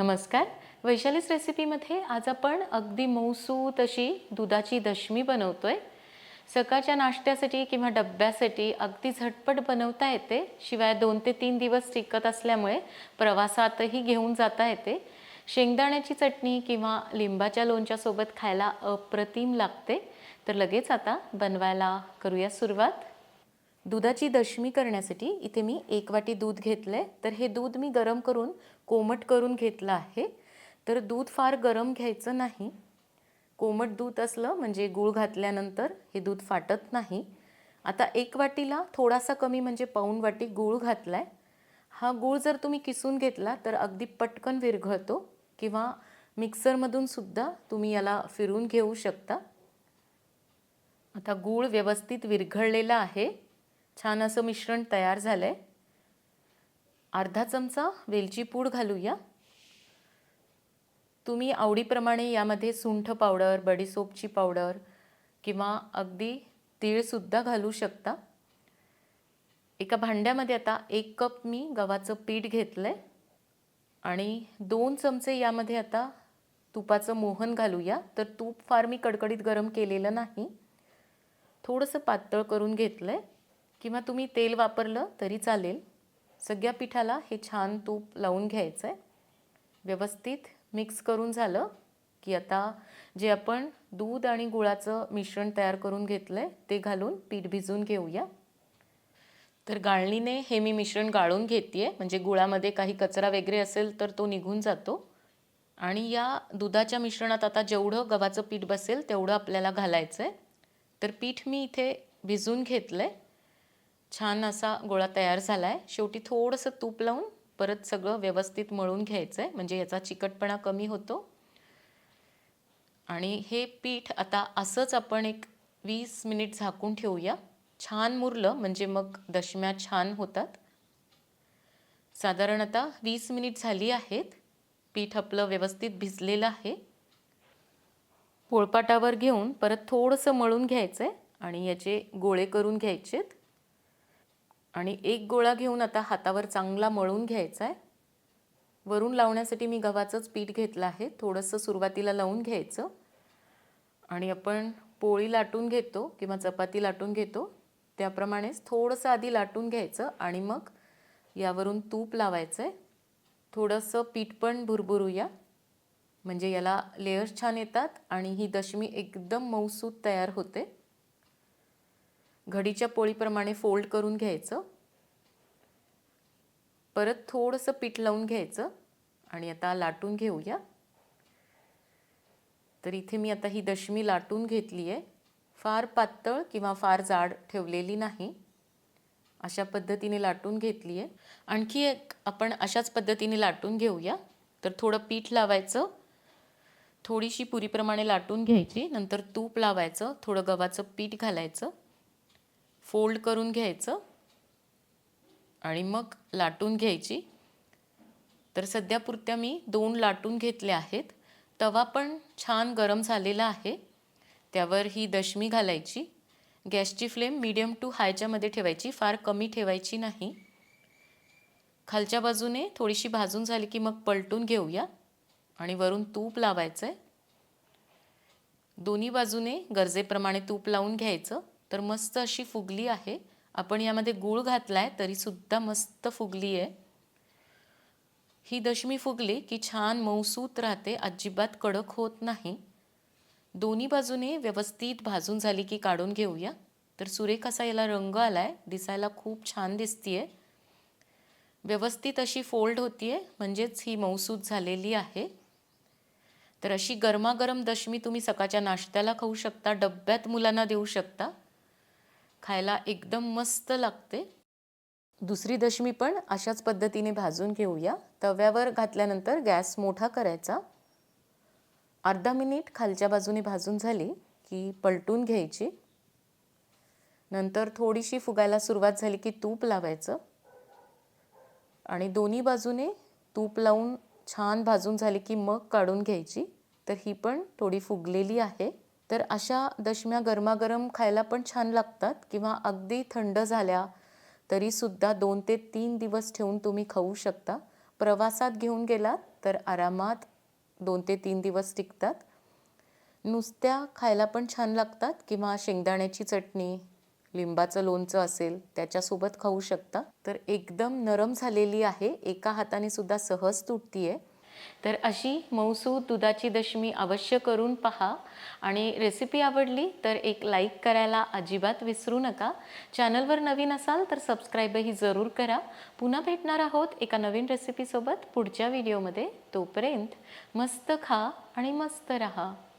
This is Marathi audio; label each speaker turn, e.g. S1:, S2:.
S1: नमस्कार. वैशालीच रेसिपीमध्ये आज आपण अगदी मऊसू तशी दुधाची दशमी बनवतोय. सकाळच्या नाश्त्यासाठी किंवा डब्यासाठी अगदी झटपट बनवता येते. शिवाय दोन ते तीन दिवस टिकत असल्यामुळे प्रवासातही घेऊन जाता येते. शेंगदाण्याची चटणी किंवा लिंबाच्या लोणच्यासोबत खायला अप्रतिम लागते. तर लगेच आता बनवायला करूया सुरुवात. दुधाची दशमी करण्यासाठी इथे मी एक वाटी दूध घेतलं आहे तर हे दूध मी गरम करून कोमट करून घेतलं आहे. तर दूध फार गरम घ्यायचं नाही. कोमट दूध असलं म्हणजे गूळ घातल्यानंतर हे दूध फाटत नाही. आता एक वाटीला थोडासा कमी म्हणजे पाऊण वाटी गूळ घातला आहे हा गूळ जर तुम्ही किसून घेतला तर अगदी पटकन विरघळतो किंवा मिक्सरमधून सुद्धा तुम्ही याला फिरून घेऊ शकता. आता गूळ व्यवस्थित विरघळलेला आहे. छान असं मिश्रण तयार झालं आहे अर्धा चमचा वेलची पूड घालूया. तुम्ही आवडीप्रमाणे यामध्ये सुंठ पावडर बडीसोपची पावडर किंवा अगदी तीळसुद्धा घालू शकता. एका भांड्यामध्ये आता एक कप मी गव्हाचं पीठ घेतलं आहे आणि दोन चमचे यामध्ये आता तुपाचं मोहन घालूया. तर तूप फार मी कडकडीत गरम केलेलं नाही. थोडंसं पातळ करून घेतलं आहे किंवा तुम्ही तेल वापरलं तरी चालेल. सगळ्या पिठाला हे छान तूप लावून घ्यायचं आहे व्यवस्थित मिक्स करून झालं की आता जे आपण दूध आणि गुळाचं मिश्रण तयार करून घेतलं आहे ते घालून पीठ भिजून घेऊया. तर गाळणीने हे मी मिश्रण गाळून घेते आहे म्हणजे गुळामध्ये काही कचरा वगैरे असेल तर तो निघून जातो. आणि या दुधाच्या मिश्रणात आता जेवढं गव्हाचं पीठ बसेल तेवढं आपल्याला घालायचं आहे तर पीठ मी इथे भिजून घेतलं आहे छान असा गोळा तयार झाला आहे शेवटी थोडंसं तूप लावून परत सगळं व्यवस्थित मळून घ्यायचं आहे म्हणजे याचा चिकटपणा कमी होतो. आणि हे पीठ आता असंच आपण एक वीस मिनिट झाकून ठेवूया. छान मुरलं म्हणजे मग दशम्या छान होतात. साधारण आता वीस मिनिट झाली आहेत. पीठ आपलं व्यवस्थित भिजलेलं आहे. पोळपाटावर घेऊन परत थोडंसं मळून घ्यायचं आहे आणि याचे गोळे करून घ्यायचेत. आणि एक गोळा घेऊन आता हातावर चांगला मळून घ्यायचा आहे. वरून लावण्यासाठी मी गव्हाचंच पीठ घेतलं आहे. थोडंसं सुरुवातीला लावून घ्यायचं. आणि आपण पोळी लाटून घेतो किंवा चपाती लाटून घेतो. त्याप्रमाणेच थोडंसं आधी लाटून घ्यायचं आणि मग यावरून तूप लावायचं आहे. थोडंसं पीठ पण भुरभुरूया. म्हणजे याला लेयर्स छान येतात आणि ही दशमी एकदम मऊसूत तयार होते. घडीच्या पोळीप्रमाणे फोल्ड करून घ्यायचं. परत थोडंसं पीठ लावून घ्यायचं आणि आता लाटून घेऊया. तर इथे मी आता ही दशमी लाटून घेतली आहे. फार पातळ किंवा फार जाड ठेवलेली नाही. अशा पद्धतीने लाटून घेतली आहे. आणखी एक आपण अशाच पद्धतीने लाटून घेऊया. तर थोडं पीठ लावायचं. थोडीशी पुरीप्रमाणे लाटून घ्यायची. नंतर तूप लावायचं. थोडं गव्हाचं पीठ घालायचं. फोल्ड करून घ्यायचं आणि मग लाटून घ्यायची. तर सध्यापुरत्या मी दोन लाटून घेतल्या आहेत. तवा पण छान गरम झालेला आहे. त्यावर ही दशमी घालायची. गॅसची फ्लेम मीडियम टू हायच्यामध्ये ठेवायची. फार कमी ठेवायची नाही. खालच्या बाजूने थोडीशी भाजून झाली की मग पलटून घेऊया. आणि वरून तूप लावायचं आहे दोन्ही बाजूने गरजेप्रमाणे तूप लावून घ्यायचं. तर मस्त अशी फुगली आहे. आपण यामध्ये गूळ घातला आहे तरीसुद्धा मस्त फुगली आहे ही दशमी फुगली की छान मऊसूत राहते अजिबात कडक होत नाही. दोन्ही बाजूने व्यवस्थित भाजून झाली की काढून घेऊया. तर सुरेख असा याला रंग आला आहे दिसायला खूप छान दिसतीये. व्यवस्थित अशी फोल्ड होतीये म्हणजेच ही मऊसूत झालेली आहे. तर अशी गरमागरम दशमी तुम्ही सकाळच्या नाश्त्याला खाऊ शकता डब्यात मुलांना देऊ शकता. खायला एकदम मस्त लागते. दुसरी दशमी पण अशाच पद्धतीने भाजून घेऊया. तव्यावर घातल्यानंतर गॅस मोठा करायचा. अर्धा मिनिट खालच्या बाजूने भाजून झाली की पलटून घ्यायची. नंतर थोडीशी फुगायला सुरुवात झाली की तूप लावायचं. आणि दोन्ही बाजूने तूप लावून छान भाजून झाली की मग काढून घ्यायची. तर ही पण थोडी फुगलेली आहे. तर अशा दशम्या गरमागरम खायला पण छान लागतात किंवा अगदी थंड झाल्या तरीसुद्धा दोन ते तीन दिवस ठेवून तुम्ही खाऊ शकता. प्रवासात घेऊन गेलात तर आरामात दोन ते तीन दिवस टिकतात. नुसत्या खायला पण छान लागतात किंवा शेंगदाण्याची चटणी लिंबाचं लोणचं असेल त्याच्यासोबत खाऊ शकता. तर एकदम नरम झालेली आहे एका हाताने सुद्धा सहज तुटतीये. तर अशी मऊसूद दुधाची दशमी अवश्य करून पहा. आणि रेसिपी आवडली तर एक लाईक करायला अजिबात विसरू नका. चॅनलवर नवीन असाल तर सबस्क्राईबही जरूर करा. पुन्हा भेटणार आहोत एका नवीन रेसिपीसोबत पुढच्या व्हिडिओमध्ये तोपर्यंत मस्त खा आणि मस्त रहा.